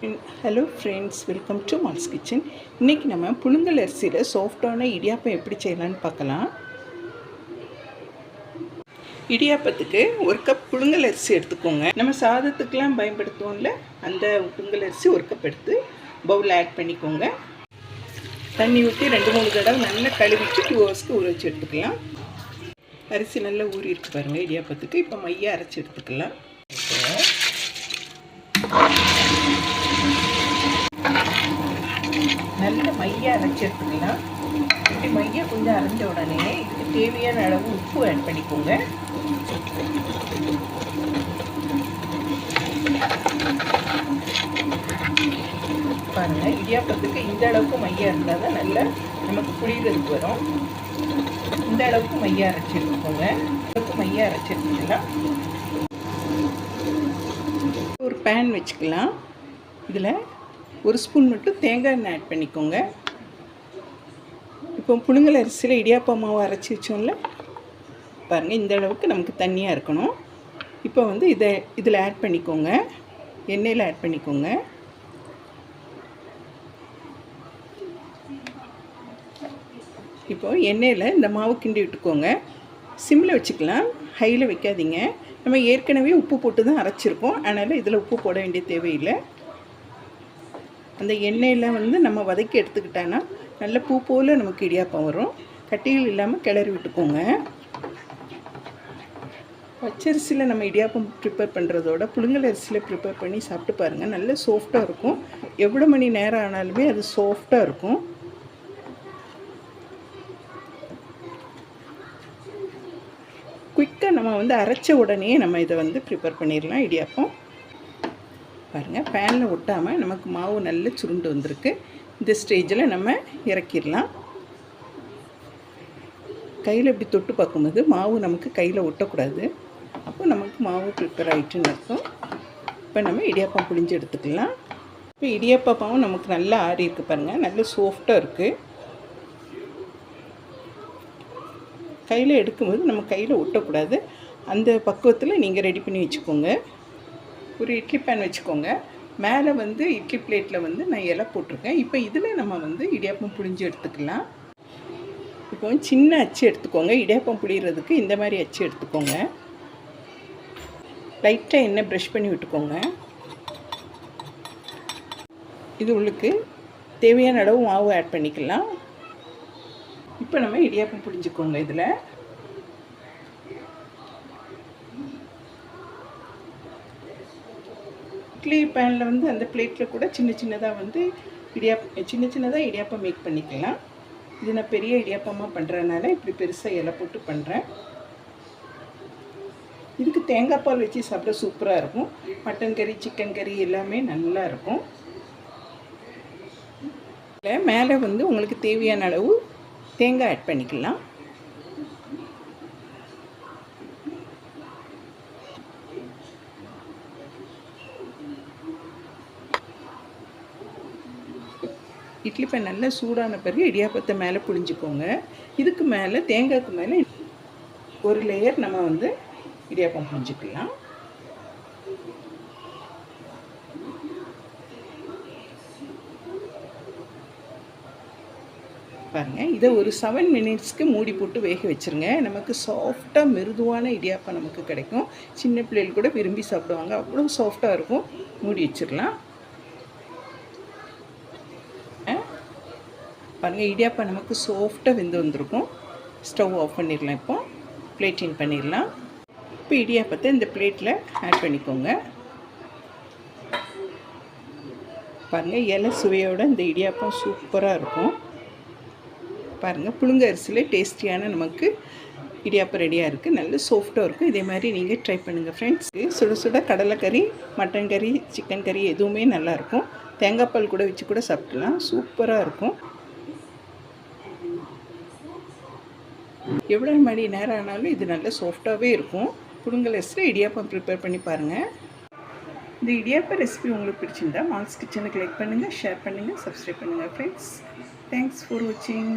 Hello friends welcome to Mal's kitchen இன்றைக்கி நம்ம புழுங்கல் அரிசியில் சாஃப்டான இடியாப்பம் எப்படி செய்யலான்னு பார்க்கலாம். இடியாப்பத்துக்கு ஒரு கப் புழுங்கல் அரிசி எடுத்துக்கோங்க. நம்ம சாதத்துக்கெலாம் பயன்படுத்துவோம்ல அந்த புழுங்கல் அரிசி ஒரு கப் எடுத்து பவுலில் ஆட் பண்ணிக்கோங்க. தண்ணி ஊற்றி ரெண்டு மூணு தடவை நல்லா கழுவிட்டு டூ ஹவர்ஸ்க்கு ஊற வச்சு எடுத்துக்கலாம். அரிசி நல்லா ஊறி இருக்கு பாருங்கள் இடியாப்பத்துக்கு. இப்போ மைய அரைச்சி எடுத்துக்கலாம். நல்ல மைய அரைச்சி இப்படி மைய கொஞ்சம் அரைஞ்ச உடனே இதுக்கு தேவையான அளவு உப்பு ஆட் பண்ணிக்கோங்க. பாருங்கள் இடியாப்பத்துக்கு இந்த அளவுக்கு மையம் இருந்தால் தான் நல்லா நமக்கு புளிகிறதுக்கு வரும். இந்த அளவுக்கு மையம் அரைச்சிருக்கோங்க அளவுக்கு மைய அரைச்சி ஒரு பேன் வச்சுக்கலாம். இதில் ஒரு ஸ்பூன் மட்டும் தேங்காய் எண்ணெய் ஆட் பண்ணிக்கோங்க. இப்போ புழுங்கல் அரிசியில் இடியாப்பா மாவு அரைச்சி வச்சோம்ல பாருங்கள் இந்த அளவுக்கு நமக்கு தண்ணியாக இருக்கணும். இப்போ வந்து இதை இதில் ஆட் பண்ணிக்கோங்க. எண்ணெயில் ஆட் பண்ணிக்கோங்க. இப்போ எண்ணெயில் இந்த மாவு கிண்டி விட்டுக்கோங்க. சிம்மில் வச்சுக்கலாம். ஹையில் வைக்காதீங்க. நம்ம ஏற்கனவே உப்பு போட்டு தான் அரைச்சிருக்கோம். அதனால் இதில் உப்பு போட வேண்டிய தேவையில்லை. அந்த எண்ணெயில் வந்து நம்ம வதக்கி எடுத்துக்கிட்டோன்னா நல்ல பூ போல் நமக்கு இடியாப்பம் வரும். கட்டிகள் இல்லாமல் கிளறி விட்டுக்கோங்க. பச்சரிசியில் நம்ம இடியாப்பம் ப்ரிப்பேர் பண்ணுறதோட புழுங்கல் அரிசியில் ப்ரிப்பேர் பண்ணி சாப்பிட்டு பாருங்கள் நல்ல சாஃப்டாக இருக்கும். எவ்வளோ மணி நேரம் ஆனாலுமே அது சாஃப்டாக இருக்கும். குயிக்காக நம்ம வந்து அரைச்ச உடனே நம்ம இதை வந்து ப்ரிப்பேர் பண்ணிடலாம் இடியாப்பம். பாருங்கள் பேனில் ஒட்டாமல் நமக்கு மாவு நல்ல சுருண்டு வந்திருக்கு. இந்த ஸ்டேஜில் நம்ம இறக்கிடலாம். கையில் இப்படி தொட்டு பார்க்கும்போது மாவு நமக்கு கையில் ஒட்டக்கூடாது. அப்போ நமக்கு மாவு ப்ரிப்பேர் ஆகிட்டுன்னு அர்த்தம். இப்போ நம்ம இடியாப்பம் புளிஞ்சு எடுத்துக்கலாம். இப்போ இடியாப்பாவும் நமக்கு நல்லா ஆறி இருக்கு பாருங்கள் நல்ல சாஃப்டாக இருக்குது கையில் எடுக்கும்போது நம்ம கையில் ஒட்டக்கூடாது. அந்த பக்குவத்தில் நீங்கள் ரெடி பண்ணி வச்சுக்கோங்க. ஒரு இட்லி பேன் வச்சுக்கோங்க. மேலே வந்து இட்லி பிளேட்டில் வந்து நான் இலை போட்டிருக்கேன். இப்போ இதில் நம்ம வந்து இடியாப்பம் புழிஞ்சு எடுத்துக்கலாம். இப்போ சின்ன அச்சு எடுத்துக்கோங்க. இடியாப்பம் புளியறதுக்கு இந்த மாதிரி அச்சு எடுத்துக்கோங்க. லைட்டாக எண்ணெய் ப்ரஷ் பண்ணி விட்டுக்கோங்க. இது உள்ளுக்கு தேவையான அளவு மாவு ஆட் பண்ணிக்கலாம். இப்போ நம்ம இடியாப்பம் புளிஞ்சுக்கோங்க இதில். இட்லி பேனில் வந்து அந்த பிளேட்டில் கூட சின்ன சின்னதாக வந்து இடியாப் சின்ன சின்னதாக இடியாப்பம் மேக் பண்ணிக்கலாம். இது நான் பெரிய இடியாப்பமாக பண்ணுறதுனால இப்படி பெருசாக இலை போட்டு பண்ணுறேன் இதுக்கு தேங்காய் பால் வச்சு சாப்பிட சூப்பராக இருக்கும். மட்டன் கறி சிக்கன் கறி எல்லாமே நல்லா இருக்கும். மேலே வந்து உங்களுக்கு தேவையான அளவு தேங்காய் ஆட் பண்ணிக்கலாம். இட்லி நல்லா சூடான பிறகு இடியாப்பத்தை மேலே புழிஞ்சிக்கோங்க. இதுக்கு மேலே தேங்காய்க்கு மேலே ஒரு லேயர் நம்ம வந்து இடியாப்பம் புழிஞ்சிக்கலாம். பாருங்கள் இதை ஒரு செவன் மினிட்ஸ்க்கு மூடி போட்டு வேக வச்சுருங்க. நமக்கு சாஃப்டாக மிருதுவான இடியாப்பம் நமக்கு கிடைக்கும். சின்ன பிள்ளைகள் கூட விரும்பி சாப்பிடுவாங்க. அவ்வளோ சாஃப்டாக இருக்கும். மூடி வச்சிடலாம். பாருங்கள் இடியாப்பம் நமக்கு சாஃப்டாக வெந்து வந்திருக்கும். ஸ்டவ் ஆஃப் பண்ணிடலாம் இப்போ. பிளேட்டின் பண்ணிடலாம். இப்போ இடியாப்பத்தை இந்த பிளேட்டில் ஆட் பண்ணிக்கோங்க. பாருங்கள் இலை சுவையோட இந்த இடியாப்பம் சூப்பராக இருக்கும். பாருங்கள் புழுங்க அரிசியில் டேஸ்டியான நமக்கு இடியாப்பம் ரெடியாக இருக்குது நல்ல சாஃப்டாக இருக்கும். இதே மாதிரி நீங்கள் ட்ரை பண்ணுங்கள் ஃப்ரெண்ட்ஸ் சுட சுட கடலைக்கறி மட்டன் கறி சிக்கன் கறி எதுவுமே நல்லாயிருக்கும் தேங்காய் பால் கூட வச்சு கூட சாப்பிட்லாம் சூப்பராக இருக்கும். எவ்வளோ மணி நேரம் ஆனாலும் இது நல்ல சாஃப்டாகவே இருக்கும். புழுங்கல் அரிசியில் இடியாப்பம் ப்ரிப்பேர் பண்ணி பாருங்கள் இந்த இடியாப்ப ரெசிபி உங்களுக்கு பிடிச்சிருந்தா மால்ஸ் கிச்சனுக்கு லைக் பண்ணுங்கள் ஷேர் பண்ணுங்கள் சப்ஸ்கிரைப் பண்ணுங்கள் ஃப்ரெண்ட்ஸ் தேங்க்ஸ் ஃபார் வாட்சிங்